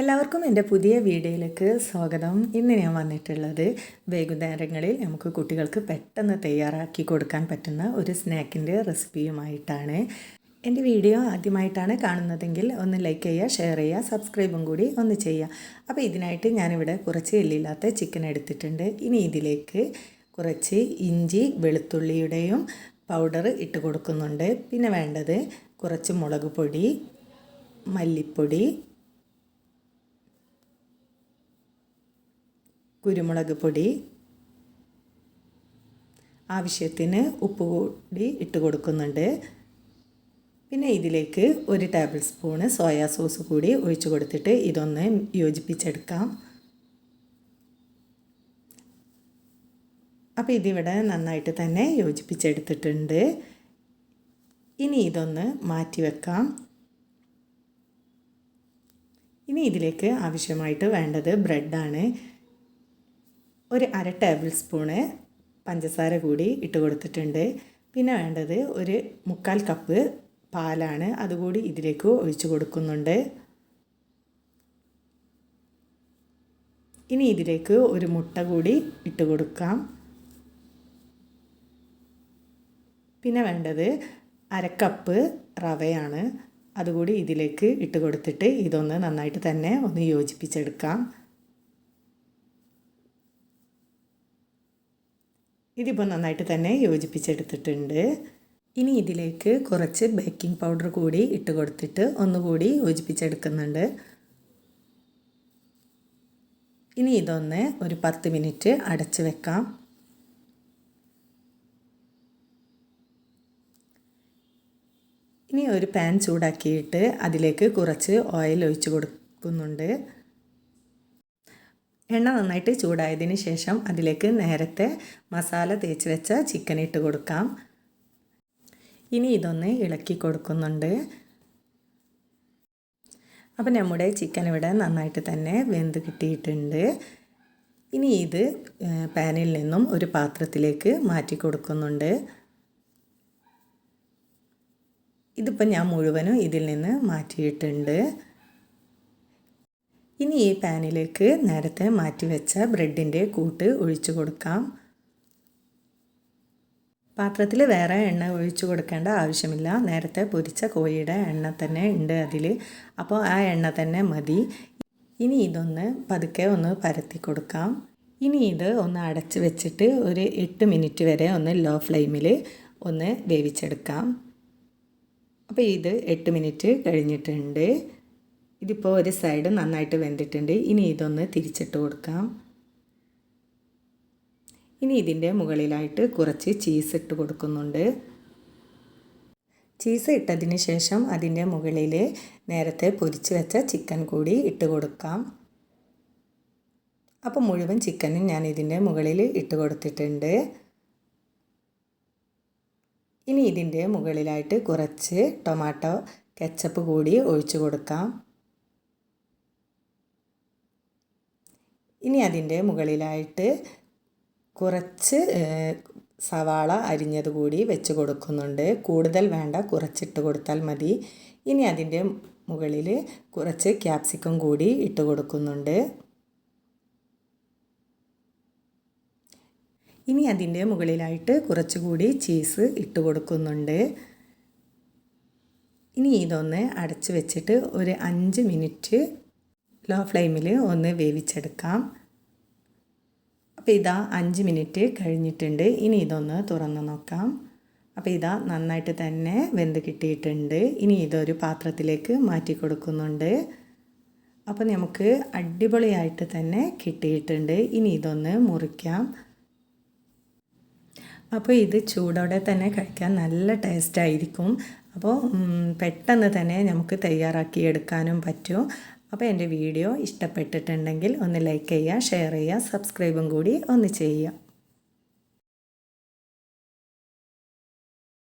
എല്ലാവർക്കും എന്റെ പുതിയ വീഡിയോയിലേക്ക് സ്വാഗതം. ഇന്ന് ഞാൻ വന്നിട്ടുള്ളത് വൈകുന്നേരങ്ങളിൽ നമുക്ക് കുട്ടികൾക്ക് പെട്ടെന്ന് തയ്യാറാക്കി കൊടുക്കാൻ പറ്റുന്ന ഒരു സ്നാക്കിന്റെ റെസിപ്പിയുമായിട്ടാണ്. എന്റെ വീഡിയോ ആദ്യമായിട്ടാണ് കാണുന്നതെങ്കിൽ ഒന്ന് ലൈക്ക് ചെയ്യുക ഷെയർ ചെയ്യുക സബ്സ്ക്രൈബും കൂടി ഒന്ന് ചെയ്യുക. അപ്പോൾ ഇതിനായിട്ട് ഞാനിവിടെ കുറച്ച് എല്ലില്ലാത്ത ചിക്കൻ എടുത്തിട്ടുണ്ട്. ഇനി ഇതിലേക്ക് കുറച്ച് ഇഞ്ചി വെളുത്തുള്ളിയുടെയും പൗഡർ ഇട്ട് കൊടുക്കുന്നുണ്ട്. പിന്നെ വേണ്ടത് കുറച്ച് മുളക് പൊടി മല്ലിപ്പൊടി കുരുമുളക് പൊടി ആവശ്യത്തിന് ഉപ്പ് കൂടി ഇട്ട് കൊടുക്കുന്നുണ്ട്. പിന്നെ ഇതിലേക്ക് ഒരു ടേബിൾ സ്പൂണ് സോയാ സോസ് കൂടി ഒഴിച്ചു കൊടുത്തിട്ട് ഇതൊന്ന് യോജിപ്പിച്ചെടുക്കാം. അപ്പോൾ ഇതിവിടെ നന്നായിട്ട് തന്നെ യോജിപ്പിച്ചെടുത്തിട്ടുണ്ട്. ഇനി ഇതൊന്ന് മാറ്റി വെക്കാം. ഇനി ഇതിലേക്ക് ആവശ്യമായിട്ട് വേണ്ടത് ബ്രെഡാണ്. ഒരു അര ടേബിൾ സ്പൂണ് പഞ്ചസാര കൂടി ഇട്ട് കൊടുത്തിട്ടുണ്ട്. പിന്നെ വേണ്ടത് ഒരു മുക്കാൽ കപ്പ് പാലാണ് അതുകൂടി ഇതിലേക്ക് ഒഴിച്ചു കൊടുക്കുന്നുണ്ട്. ഇനി ഇതിലേക്ക് ഒരു മുട്ട കൂടി ഇട്ട് കൊടുക്കാം. പിന്നെ വേണ്ടത് അരക്കപ്പ് റവയാണ്. അതുകൂടി ഇതിലേക്ക് ഇട്ട് കൊടുത്തിട്ട് ഇതൊന്ന് നന്നായിട്ട് തന്നെ ഒന്ന് യോജിപ്പിച്ചെടുക്കാം. ഇതിപ്പോൾ നന്നായിട്ട് തന്നെ യോജിപ്പിച്ചെടുത്തിട്ടുണ്ട്. ഇനി ഇതിലേക്ക് കുറച്ച് ബേക്കിംഗ് പൗഡർ കൂടി ഇട്ട് കൊടുത്തിട്ട് ഒന്നുകൂടി യോജിപ്പിച്ചെടുക്കുന്നുണ്ട്. ഇനി ഇതൊന്ന് ഒരു പത്ത് മിനിറ്റ് അടച്ച് വെക്കാം. ഇനി ഒരു പാൻ ചൂടാക്കിയിട്ട് അതിലേക്ക് കുറച്ച് ഓയിൽ ഒഴിച്ച് കൊടുക്കുന്നുണ്ട്. എണ്ണ നന്നായിട്ട് ചൂടായതിന് ശേഷം അതിലേക്ക് നേരത്തെ മസാല തേച്ച് വെച്ച ചിക്കൻ ഇട്ട് കൊടുക്കാം. ഇനി ഇതൊന്ന് ഇളക്കി കൊടുക്കുന്നുണ്ട്. അപ്പം നമ്മുടെ ചിക്കൻ ഇവിടെ നന്നായിട്ട് തന്നെ വെന്ത് കിട്ടിയിട്ടുണ്ട്. ഇനി ഇത് പാനിൽ നിന്നും ഒരു പാത്രത്തിലേക്ക് മാറ്റി കൊടുക്കുന്നുണ്ട്. ഇതിപ്പോൾ ഞാൻ മുഴുവനും ഇതിൽ നിന്ന് മാറ്റിയിട്ടുണ്ട്. ഇനി ഈ പാനിലേക്ക് നേരത്തെ മാറ്റി വെച്ച ബ്രെഡിന്റെ കൂട്ട് ഒഴിച്ചു കൊടുക്കാം. പാത്രത്തിൽ വേറെ എണ്ണ ഒഴിച്ചു കൊടുക്കേണ്ട ആവശ്യമില്ല. നേരത്തെ പൊരിച്ച കോഴിയുടെ എണ്ണ തന്നെ ഉണ്ട് അതിൽ. അപ്പോൾ ആ എണ്ണ തന്നെ മതി. ഇനി ഇതൊന്ന് പതുക്കെ ഒന്ന് പരത്തി കൊടുക്കാം. ഇനി ഇത് ഒന്ന് അടച്ച് വെച്ചിട്ട് ഒരു എട്ട് മിനിറ്റ് വരെ ഒന്ന് ലോ ഫ്ലെയിമിൽ ഒന്ന് വേവിച്ചെടുക്കാം. അപ്പോൾ ഇത് എട്ട് മിനിറ്റ് കഴിഞ്ഞിട്ടുണ്ട്. ഇതിപ്പോൾ ഒരു സൈഡ് നന്നായിട്ട് വെന്തിട്ടുണ്ട്. ഇനി ഇതൊന്ന് തിരിച്ചിട്ട് കൊടുക്കാം. ഇനി ഇതിന്റെ മുകളിലായിട്ട് കുറച്ച് ചീസ് ഇട്ട് കൊടുക്കുന്നുണ്ട്. ചീസ് ഇട്ടതിന് ശേഷം അതിന്റെ മുകളിൽ നേരത്തെ പൊരിച്ച് വെച്ച ചിക്കൻ കൂടി ഇട്ട് കൊടുക്കാം. അപ്പോൾ മുഴുവൻ ചിക്കനും ഞാൻ ഇതിന്റെ മുകളിൽ ഇട്ട് കൊടുത്തിട്ടുണ്ട്. ഇനി ഇതിന്റെ മുകളിലായിട്ട് കുറച്ച് ടൊമാറ്റോ കെച്ചപ്പ് കൂടി ഒഴിച്ചു കൊടുക്കാം. ഇനി അതിന്റെ മുകളിലായിട്ട് കുറച്ച് സവാള അരിഞ്ഞത് കൂടി വെച്ച് കൊടുക്കുന്നുണ്ട്. കൂടുതൽ വേണ്ട കുറച്ചിട്ട് കൊടുത്താൽ മതി. ഇനി അതിന്റെ മുകളിൽ കുറച്ച് ക്യാപ്സിക്കം കൂടി ഇട്ട് കൊടുക്കുന്നുണ്ട്. ഇനി അതിന്റെ മുകളിലായിട്ട് കുറച്ചുകൂടി ചീസ് ഇട്ട് കൊടുക്കുന്നുണ്ട്. ഇനി ഇതൊന്ന് അടച്ച് വെച്ചിട്ട് ഒരു അഞ്ച് മിനിറ്റ് ലോ ഫ്ലെയിമിൽ ഒന്ന് വേവിച്ചെടുക്കാം. അപ്പോൾ ഇതാ അഞ്ച് മിനിറ്റ് കഴിഞ്ഞിട്ടുണ്ട്. ഇനി ഇതൊന്ന് തുറന്ന് നോക്കാം. അപ്പോൾ ഇതാ നന്നായിട്ട് തന്നെ വെന്ത് കിട്ടിയിട്ടുണ്ട്. ഇനി ഇതൊരു പാത്രത്തിലേക്ക് മാറ്റി കൊടുക്കുന്നുണ്ട്. അപ്പോൾ നമുക്ക് അടിപൊളിയായിട്ട് തന്നെ കിട്ടിയിട്ടുണ്ട്. ഇനി ഇതൊന്ന് മുറിക്കാം. അപ്പോൾ ഇത് ചൂടോടെ തന്നെ കഴിക്കാൻ നല്ല ടേസ്റ്റ് ആയിരിക്കും. അപ്പോൾ പെട്ടെന്ന് തന്നെ നമുക്ക് തയ്യാറാക്കി എടുക്കാനും പറ്റും. അപ്പോൾ എന്റെ വീഡിയോ ഇഷ്ടപ്പെട്ടിട്ടുണ്ടെങ്കിൽ ഒന്ന് ലൈക്ക് ചെയ്യുക ഷെയർ ചെയ്യുക സബ്സ്ക്രൈബും കൂടി ഒന്ന് ചെയ്യുക.